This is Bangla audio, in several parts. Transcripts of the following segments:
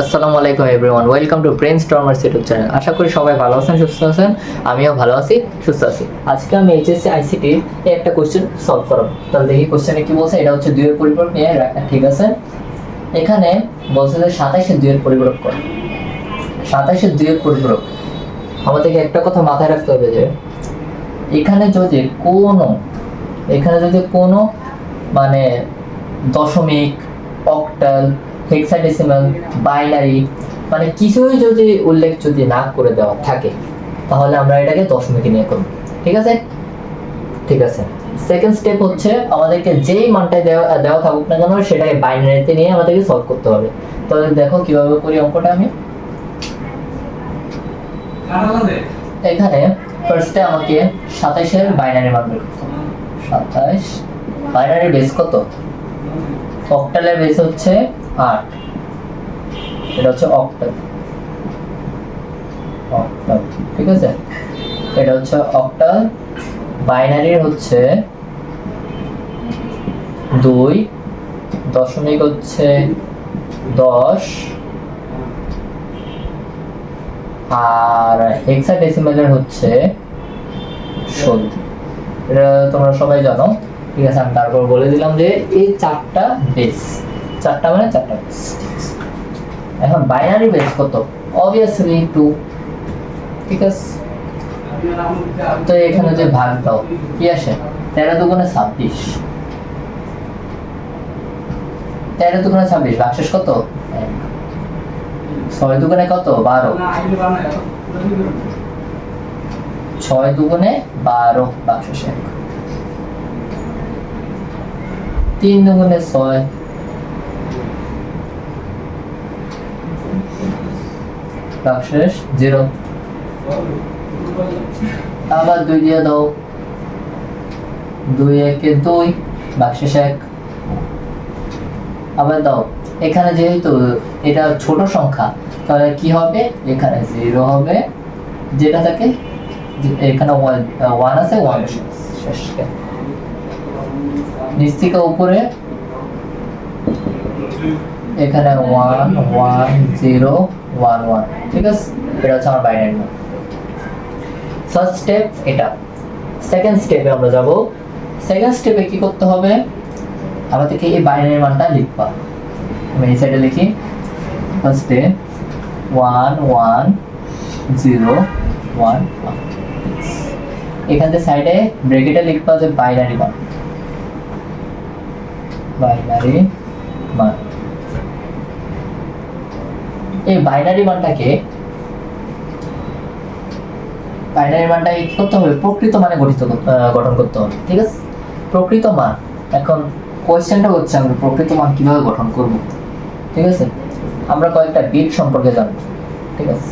আসসালামু আলাইকুম everyone welcome to Brain Stormers YouTube channel আশা করি সবাই ভালো আছেন, সুস্থ আছেন, আমিও ভালো আছি, সুস্থ আছি। আজকে আমি এইচএসসি, আইসিটি একটা কোশ্চেন সলভ করাবো। তাহলে দেখি কোশ্চেনে কি বলছে, এটা হচ্ছে দুইয়ের পরিপূরক নিয়ে রাখা, ঠিক আছে? এখানে বলছে যে সাতাইশের দুইয়ের পরিপূরক কর। সাতাইশের দুইয়ের পরিপূরক। আমাদেরকে একটা কথা মাথায় রাখতে হবে যে, এখানে যদি কোনো, এখানে যদি কোনো মানে দশমিক অক্টাল হেক্সাডেসিমাল বাইনারি মানে কিছুই যদি উল্লেখ যদি না করে দেওয়া থাকে, তাহলে আমরা এটাকে দশমিকে নিয়ে করব। ঠিক আছে? ঠিক আছে। সেকেন্ড স্টেপ হচ্ছে আমাদেরকে যেই মানটা দেওয়া দেওয়া থাকুক না কেন, সেটাকে বাইনারিতে নিয়ে আমাদেরকে সলভ করতে হবে। তাহলে দেখো কীভাবে করি অঙ্কটা আমি। এখানে ফার্স্টে আমাকে সাতাইশের বাইনারি মান বের করতে হবে। সাতাইশ বাইনারি বেস কত? অক্টালের বেস হচ্ছে আট এটা হচ্ছে অক্টাল অক্টাল ঠিক আছে? এটা হচ্ছে বাইনারির হচ্ছে দুই, দশমিক হচ্ছে দশ। আর হেক্সাডেসিমেলের হচ্ছে ষোলো। এটা তোমরা সবাই জানো। ঠিক আছে, আমি তারপর বলে দিলাম যে এই চারটা বেস চারটা মানে চারটা বেস এখন বাইনারি বেস কত? অবভিয়াসলি টু ঠিক আছে? তো এখানে যে ভাগ দাও, কি আসে? তেরো দুগুণে ছাব্বিশ। তেরো দুগুণে ছাব্বিশ ভাগশেষ কত? এক। ছয় দুগুণে কত? বারো। ছয় দুগুণে বারো বাক্সেস এক। তিন দুগুণে ছয় বাক্সেস জিরো। আবার দুই দিয়ে দাও। দুই একে দুই বাক্সেস এক। আবার দাও। এখানে যেহেতু এটা ছোট সংখ্যা, তাহলে কি হবে? এখানে জিরো হবে, যেটা থাকে, এখানে ওয়ান আছে, ওয়ান শেষ। নিচ থেকে উপরে। এখানে one one zero one one ঠিক আছে? এটা হচ্ছে আমার বাইনারি মান ফার্স্ট স্টেপ এটা। সেকেন্ড স্টেপে আমরা যাব। সেকেন্ড স্টেপে কি করতে হবে? আমাদেরকে এই বাইনারি মানটা লিখবা। আমি এই সাইডে লিখি। ফার্স্টে ওয়ান ওয়ান জিরো ওয়ান এখান থেকে সাইডে ব্রেকেটে লিখবা যে বাইনারি মান। বাইনারি মান। এই বাইনারি মানটাকে বাইনারি মানটা কি করতে হবে? প্রকৃত মানে গঠিত গঠন করতে হবে, ঠিক আছে? প্রকৃত মান, এখন কোয়েশ্চেনটা হচ্ছে আমরা প্রকৃত মান কীভাবে গঠন করব? ঠিক আছে? আমরা কয়েকটা বিট সম্পর্কে জানব, ঠিক আছে?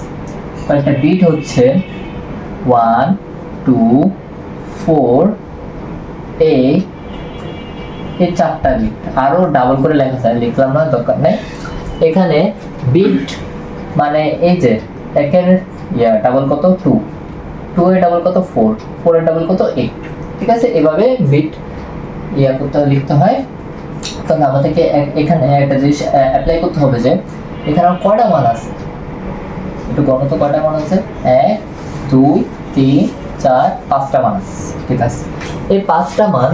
কয়েকটা বিট হচ্ছে ওয়ান টু ফোর এইট এই চারটা বিট আরও ডাবল করে লেখা যায়, লিখলাম না, দরকার নেই। এখানে বিট মানে এই যে, একের ইয়া ডাবল কত? টু টু এর ডাবল কত? ফোর ফোর এর ডাবল কত? এইট ঠিক আছে? এভাবে বিট ইয়া করতে লিখতে হয়। তাহলে আমাদেরকে এখানে একটা জিনিস অ্যাপ্লাই করতে হবে যে, এখানে কয়টা মান আছে? একটু গণত কয়টা মান আছে? এক, দুই, তিন, চার, পাঁচটা মান আছে। ঠিক আছে? এই পাঁচটা মান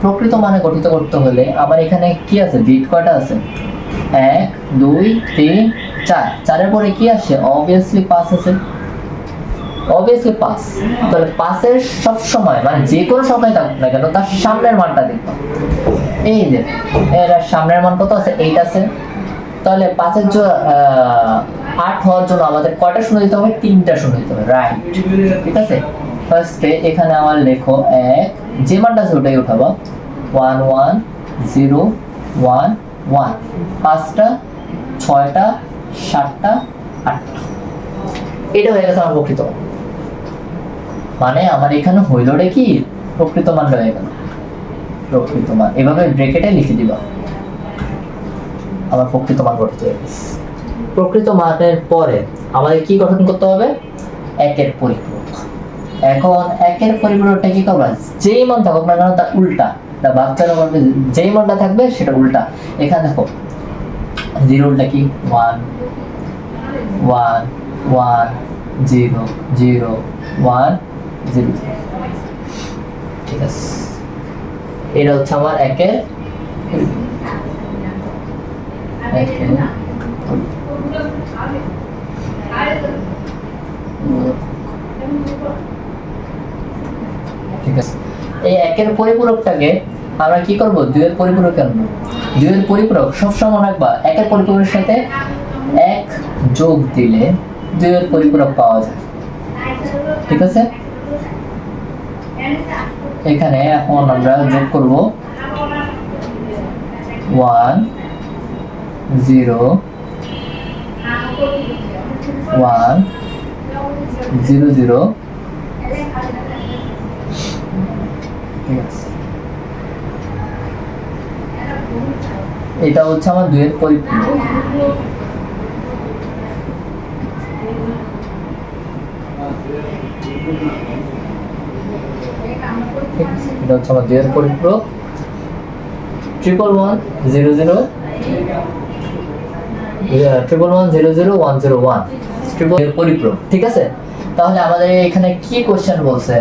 প্রকৃত মানে গঠিত করতে হলে আমার এখানে কি আছে? বিট কয়টা আছে? এক, দুই, তিন, চার। চারের পরে কি আসে? অবভিয়াসলি পাঁচ আছে। অবভিয়াসলি পাঁচ তাহলে পাঁচের সব সময় মানে যে কোনো সংখ্যায় থাকুক না কেন, তার সামনের মানটা দেখব। এই যে, এর সামনের মান কত আছে? এইট আছে। তাহলে পাঁচের জন্য আট হওয়ার জন্য আমাদের কয়টা শূন্য দিতে হবে? তিনটা শূন্য দিতে হবে। রাইট ঠিক আছে? ফার্স্টে এখানে আমার লেখো এক। যে মানটা আছে ওটাই উঠাবো। One one zero one one পাঁচটা, ছয়টা, সাতটা, আটটা। এটা হয়ে গেছে আমার প্রকৃত। মানে আমার এখানে হইলটা কি? প্রকৃত মান হয়ে গেল। প্রকৃত মান। এভাবে ব্রেকেটে লিখে দিবা। আমার প্রকৃত মান গঠিত হয়ে গেছে। প্রকৃত মানের পরে আমাদের কি গঠন করতে হবে? একের পরিপূরক। এখন একের পরিপূরকটা কি করবা? যেই মান থাকুক না কেন উল্টা। বাচ্চারা বলবে যেই মানটা থাকবে সেটা উল্টা। এখানে দেখো, জিরো উল্টা কি? One one one zero zero one zero. ঠিক আছে। এটা হচ্ছে আমার একের। ঠিক আছে। এই একের পরিপূরকটাকে আমরা কি করব? দুইয়ের পরিপূরক আনব। দুইয়ের পরিপূরক সবসময় রাখবা। একের পরিপূরকের সাথে এক যোগ দিলে দুইয়ের পরিপূরক পাওয়া যায়। ঠিক আছে? এখানে এখন আমরা যোগ করব one zero one zero zero আছে এটা হচ্ছে আমার দুইয়ের পরিপূরক? এটা হচ্ছে আমার দুইয়ের পরিপূরক one zero zero triple one zero zero one zero one triple ঠিক আছে? তাহলে আমাদের এখানে কি কোশ্চেন বলছে?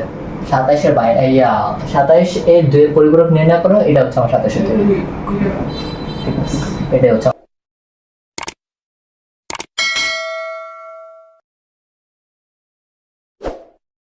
সাতাইশের বাইরে ইয়া সাতাইশ এর দুই পরিপূরক নির্ণয় করো এটা হচ্ছে আমার ঠিক আছে। এটাই হচ্ছে